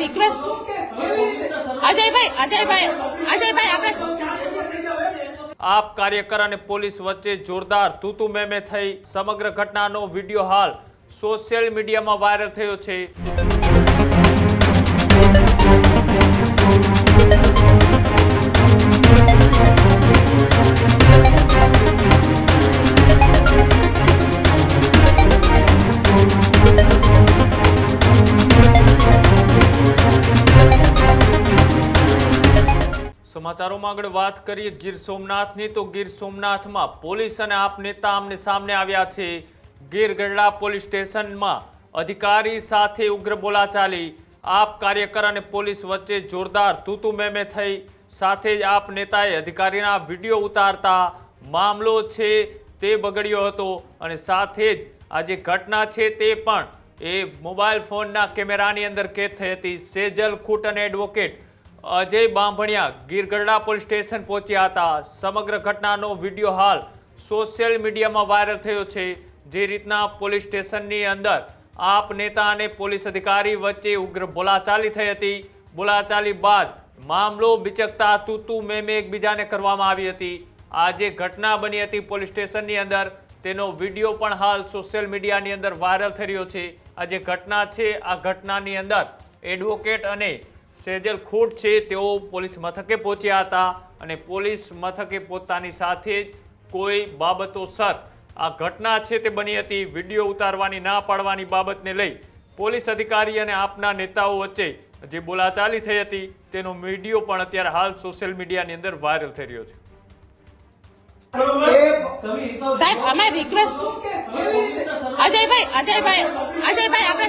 Request Ajaybhai Ajaybhai Ajaybhai, આપણે આપ કાર્યકર અને પોલીસ વચ્ચે જોરદાર તૂતુ મેમે થઈ સમગ્ર ઘટનાનો વીડિયો હાલ સોશિયલ મીડિયામાં વાયરલ થયો છે. સમાચારોમાં આગળ વાત કરીએ ગીર સોમનાથની, તો ગીર સોમનાથમાં પોલીસ અને આપ નેતા આમને સામને આવ્યા છે. ગીર ગઢડા પોલીસ સ્ટેશનમાં અધિકારી સાથે ઉગ્ર બોલાચાલી. આપ કાર્યકર અને પોલીસ વચ્ચે જોરદાર તૂતુ મેમે થઈ. સાથે જ આપ નેતાએ અધિકારીના વીડિયો ઉતારતા મામલો છે તે બગડ્યો હતો અને સાથે જ આ જે ઘટના છે તે પણ એ મોબાઈલ ફોનના કેમેરાની અંદર કેદ થઈ હતી. સેજલ ખૂટ અને advocate Ajay Bambhaniya Girgadhada police station પહોંચ્યા હતા. સમગ્ર ઘટનાનો વીડિયો હાલ સોશિયલ મીડિયામાં વાયરલ થયો છે. જે રીતના પોલીસ સ્ટેશનની અંદર આપ નેતા અને પોલીસ અધિકારી વચ્ચે ઉગ્ર બોલાચાલી થઈ હતી. બોલાચાલી બાદ મામલો બિચકતા તૂતુ મેમે એકબીજાને કરવામાં આવી હતી. આ જે ઘટના બની હતી પોલીસ સ્ટેશનની અંદર, તેનો વીડિયો પણ હાલ સોશિયલ મીડિયાની અંદર વાયરલ થઈ રહ્યો છે. આ જે ઘટના છે, આ ઘટનાની અંદર એડવોકેટ અને સેજલ ખૂટ છે તેઓ પોલીસ મથકે પહોંચ્યા હતા અને પોલીસ મથકે પોતાની સાથે જ કોઈ બાબતોસર આ ઘટના છે તે બની હતી વીડિયો ઉતારવાની ના પાડવાની બાબતને લઈ. પોલીસ અધિકારી અને આપના નેતાઓ વચ્ચે જે બોલાચાલી થઈ હતી તેનો વીડિયો પણ અત્યારે હાલ સોશિયલ મીડિયાની અંદર વાયરલ થઈ રહ્યો છે. સાહેબ અમે રિક્વેસ્ટ અજયભાઈ અજયભાઈ અજયભાઈ આપણે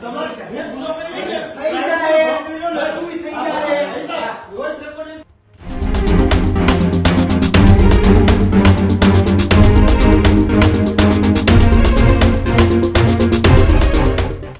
તમારે